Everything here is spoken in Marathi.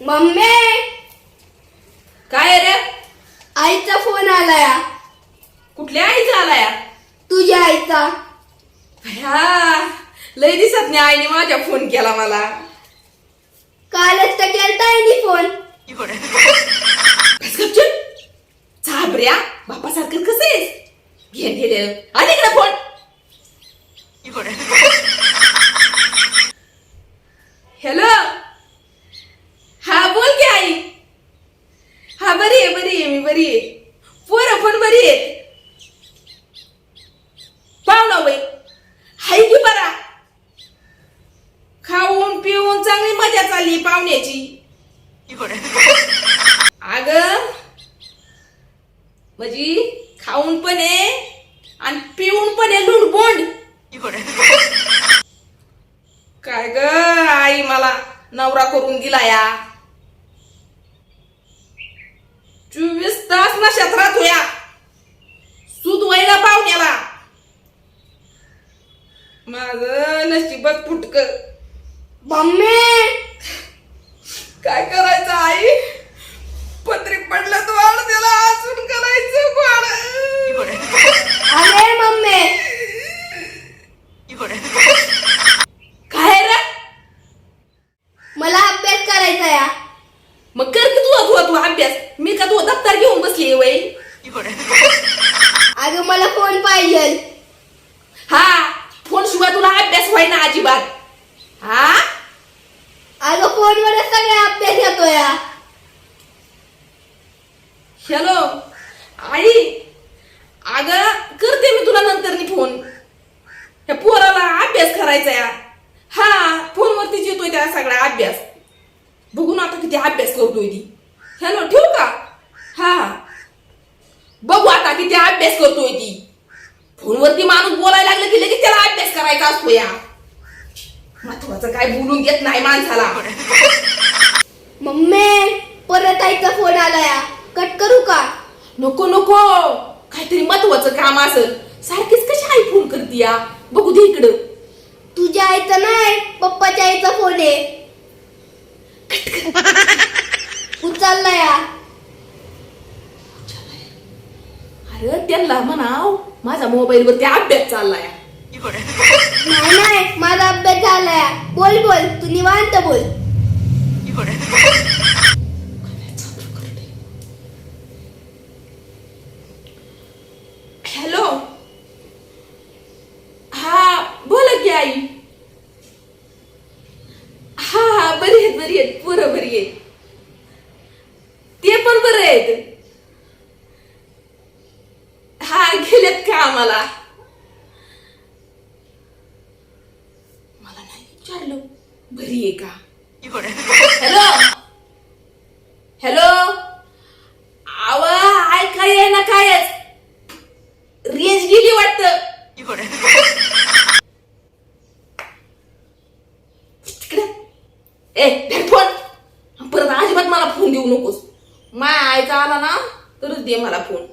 मम्मी! काय रे? आईचा फोन आलाय. कुठल्या आईचा आलाय? तुझ्या आईचा. ह्या लय दिसत नाही आईने माझ्या फोन केला मला. कालच तर केलता आईने फोन. चाबऱ्या बापासारखं कसं आहेस? घे गेले आली इकडे फोन हॅलो हा बोल की आई हा बरी आहे मी बरी आहे. पोरं पण बरी आहेत. पाहुणा बाई. हाय की बरा? खाऊन पिऊन चांगली मजा चालली पाहुण्याची. अग म्हणजे खाऊन पण आहे आणि पिऊन पण आहे लुडबोंड काय ग आई मला नवरा करून दिला या नशीबच फुटक. मम्मी! काय करायचं आई? पत्रे पडलं तर वाढ त्याला असून करायचं वाढ. अरे मम्मी! काय रे? मला अभ्यास करायचा या मग कर की तू तू तू अभ्यास? मी का तू दप्तर घेऊन बसली वय अगं मला फोन पाहिजे हा फोन शिवाय तुला अभ्यास व्हाय ना अजिबात हा? अगं फोनवरच सगळा अभ्यास येतो या हॅलो? आई? अग करते मी तुला नंतर फोन. ह्या पोराला अभ्यास करायचा या हा फोनवरतीच येतोय त्या सगळा अभ्यास. बघू ना आता किती अभ्यास करतोय ती. हॅलो ठेवू का? हा. बघू आता किती अभ्यास करतोय ती. फोनवरती माणूस बोलायला लागलं की लगेच त्याला अभ्यास करायचा असतो या. महत्वाचं काय बोलून घेत नाही माणसाला. मम्मी परत आईचा फोन आला या कट करू का? नको नको. काहीतरी महत्वाचं काम असेल. सारखीच कशी आई फोन करते या? बघू दे इकडं. तुझ्या आईचा नाही पप्पाच्या आईचा फोन आहे. उचलला या अरे त्यांना म्हणाव माझा मोबाईल वरती अभ्यास चाललाय. नाही नाही माझा अभ्यास झालाय. बोल बोल. तू निवांत बोल. हॅलो. हा बोला की आई. हा हा बरी आहेत बरी आहेत. पोरं बरी आहेत. ते पण बरे आहेत. हा गेलेत का आम्हाला मला नाही विचारलं बरी आहे का? हॅलो? हॅलो? आवा ऐका ये ना कायच रेंज गेली वाटत. तिकडे. ए फोन. परत अजिबात मला फोन देऊ नकोस. माय आईचा आला ना तरच दे मला फोन.